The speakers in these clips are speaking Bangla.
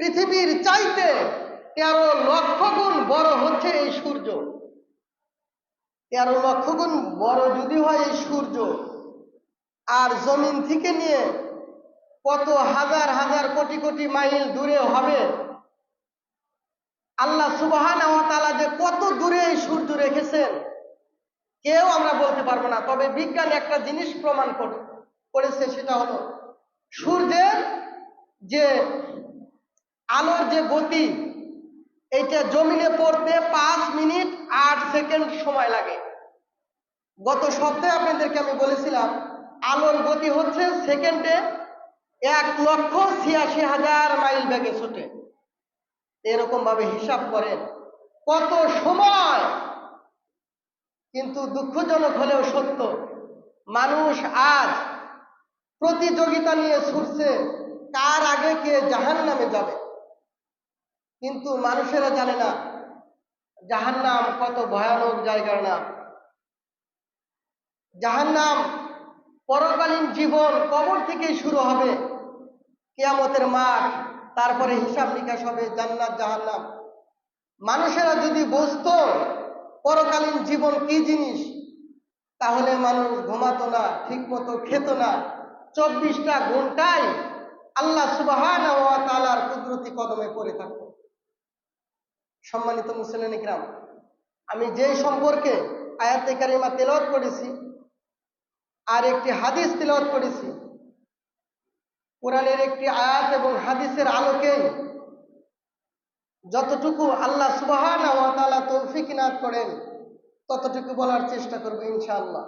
পৃথিবীর চাইতে তেরো লক্ষ গুণ বড় হচ্ছে এই সূর্য। তেরো লক্ষ গুণ বড় যদি হয় এই সূর্য, আর জমিন থেকে নিয়ে কত হাজার হাজার কোটি কোটি মাইল দূরে হবে, আল্লাহ সুবাহান যে কত দূরে এই সূর্য রেখেছেন, কেউ আমরা বলতে পারব না। তবে বিজ্ঞান একটা জিনিস প্রমাণ করে- করেছে সেটা হলো, সূর্যের যে আলোর যে গতি, এইটা জমিনে পড়তে পাঁচ মিনিট আট সেকেন্ড সময় লাগে। গত সপ্তাহে আপনাদেরকে আমি বলেছিলাম, আলোর গতি হচ্ছে সেকেন্ডে এক লক্ষ ছিয়াশি হাজার মাইল ব্যাগে ছোটে। এরকম ভাবে হিসাব করেন, কত সময়? কিন্তু দুঃখজনক হলেও সত্য, মানুষ আজ প্রতিযোগিতা নিয়ে ছুটছে, কার আগে কে জাহান নামে যাবে? কিন্তু মানুষেরা জানে না, জাহান্নাম কত ভয়ানক জায়গার নাম। জাহান্নাম পরকালীন জীবন কবর থেকেই শুরু হবে। কেয়ামতের মাঠ, তারপরে হিসাব নিকাশ হবে জান্নাত, জাহান্নাম। মানুষেরা যদি বুঝতো পরকালীন জীবন কি জিনিস, তাহলে মানুষ ঘুমাতো না ঠিক মতো খেত না। চব্বিশটা ঘন্টায় আল্লাহ তালার কুদরতি কদমে পড়ে থাকতো। সম্মানিত মুসলিম আমি যেই সম্পর্কে আয়াতে কারিমা তেলাওয়াত করেছি আর একটি হাদিস তেলাওয়াত করেছি, কোরআনের একটি আয়াত এবং হাদিসের আলোকে যতটুকু আল্লাহ সুবাহান তৌফিক নাদ করেন, ততটুকু বলার চেষ্টা করব ইনশাআল্লাহ।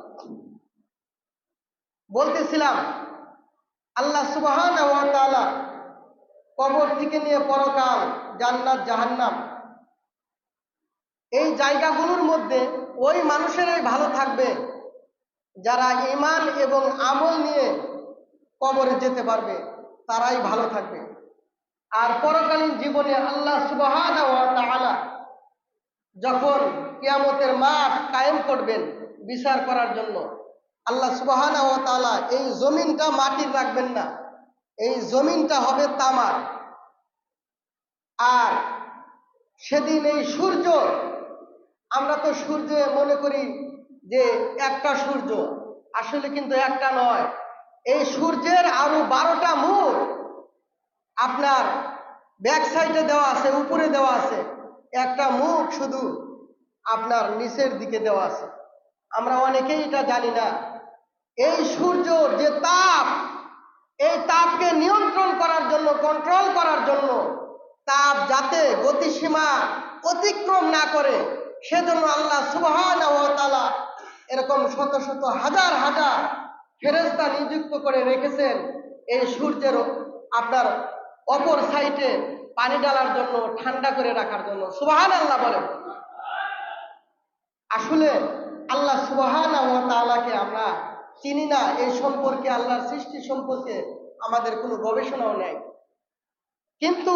বলতেছিলাম, আল্লাহ সুবাহান কবর থেকে নিয়ে পরকাল জান্নাত জাহান্নাম এই জায়গাগুলোর মধ্যে ওই মানুষেরাই ভালো থাকবে, যারা ইমান এবং আমল নিয়ে কবরে যেতে পারবে, তারাই ভালো থাকবে। আর পরকালীন জীবনে আল্লাহ সুবাহান যখন কিয়ামতের মাঠ কায়েম করবেন বিচার করার জন্য, আল্লাহ সুবাহান ও তালা এই জমিনটা মাটির রাখবেন না, এই জমিনটা হবে তামার। আর সেদিন এই সূর্য আমরা তো সূর্যে মনে করি যে একটা সূর্য। আসলে কিন্তু একটা নয়। এই সূর্যের আরও বারোটা মুখ আপনার ব্যাক সাইডে দেওয়া আছে, উপরে দেওয়া আছে। একটা মুখ শুধু আপনার নিচের দিকে দেওয়া আছে। আমরা অনেকেই এটা জানি না। এই সূর্য যে তাপ, এই তাপকে নিয়ন্ত্রণ করার জন্য কন্ট্রোল করার জন্য তাপ যাতে গতিসীমা অতিক্রম না করে সেজন্য আল্লাহ সুবহান এরকম শত শত হাজার হাজার ফেরেস্তা নিযুক্ত করে রেখেছেন এই সূর্যের আপনার অপর সাইডে পানি ডালার জন্য, ঠান্ডা করে রাখার জন্য। সুবাহান আল্লাহ বলেন। আসলে আল্লাহ সুবাহান তাআলাকে আমরা চিনি না, এই সম্পর্কে, আল্লাহর সৃষ্টি সম্পর্কে আমাদের কোনো গবেষণাও নেই। কিন্তু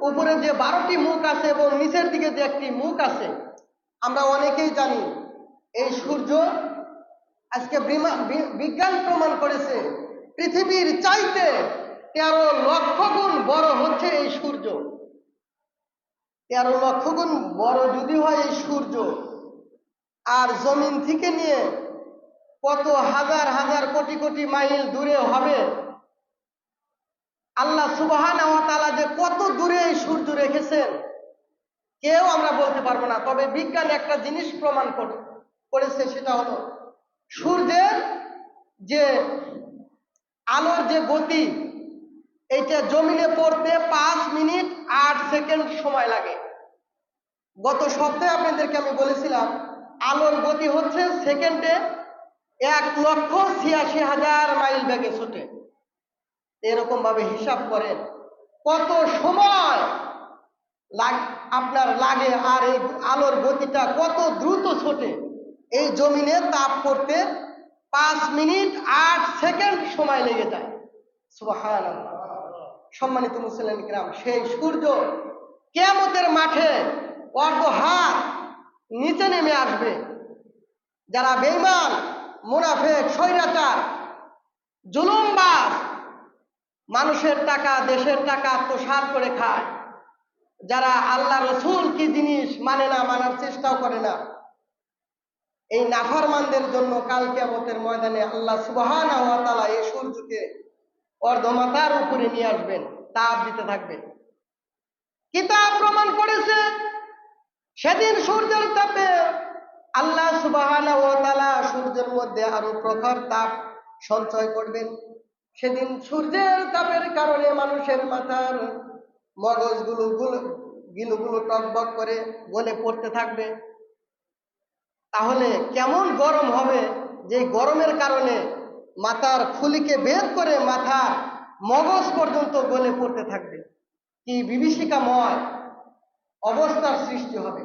উপরে যে বারোটি মুখ আছে এবং নিচের দিকে যে একটি মুখ আছে আমরা অনেকেই জানি, এই সূর্য আজকে বিজ্ঞান প্রমাণ করেছে, পৃথিবীর চাইতে তেরো লক্ষ গুণ বড় হচ্ছে এই সূর্য। তেরো লক্ষ গুণ বড় যদি হয় এই সূর্য, আর জমিন থেকে নিয়ে কত হাজার হাজার কোটি কোটি মাইল দূরে হবে, আল্লাহ সুবাহান যে কত দূরে এই সূর্য রেখেছেন কেউ আমরা বলতে পারব না, তবে বিজ্ঞান একটা জিনিস প্রমাণ করেছে সেটা হলো সূর্যের যে আলোর যে গতি, এইটা জমিনে পড়তে পাঁচ মিনিট আট সেকেন্ড সময় লাগে। গত সপ্তাহে আপনাদেরকে আমি বলেছিলাম, আলোর গতি হচ্ছে সেকেন্ডে এক লক্ষ ছিয়াশি হাজার মাইল বেগে ছোটে। এরকম ভাবে হিসাব করেন, কত সময় লাগ- আপনার লাগে আর এই আলোর গতিটা কত দ্রুত ছোটে। এই জমিনে তাপ করতে পাঁচ মিনিট আট সেকেন্ড সময় লেগে যায়। সুবাহান সম্মানিত মুসলিম গ্রাম সেই সূর্য কেয়ামতের মাঠে অর্ধ হাত নিচে নেমে আসবে। যারা বেইমান মুনাফেক, স্বৈরাচার জুলুমবাস মানুষের টাকা, দেশের টাকা আত্মসাৎ করে খায়। যারা আল্লাহ রসুল কি জিনিস মানে না, মানার চেষ্টাও করে না, এই নাফরমানদের জন্য কাল কিয়ামতের ময়দানে আল্লাহ সুবহান এই সূর্যকে অর্ধমাতার উপরে নিয়ে আসবেন, তাপ দিতে থাকবে। কিতাব প্রমাণ করেছে? সেদিন সূর্যের তাপে আল্লাহ সুবহান সূর্যের মধ্যে আরও প্রখর তাপ সঞ্চয় করবেন। সেদিন সূর্যের তাপের কারণে মানুষের মাথার মগজগুলো গুলো গিলুগুলো টকবক করে গলে পড়তে থাকবে। তাহলে কেমন গরম হবে যে গরমের কারণে মাথার ফুলিকে বের করে মাথা মগজ পর্যন্ত গলে পড়তে থাকবে। কি বিভীষিকাময় অবস্থার সৃষ্টি হবে।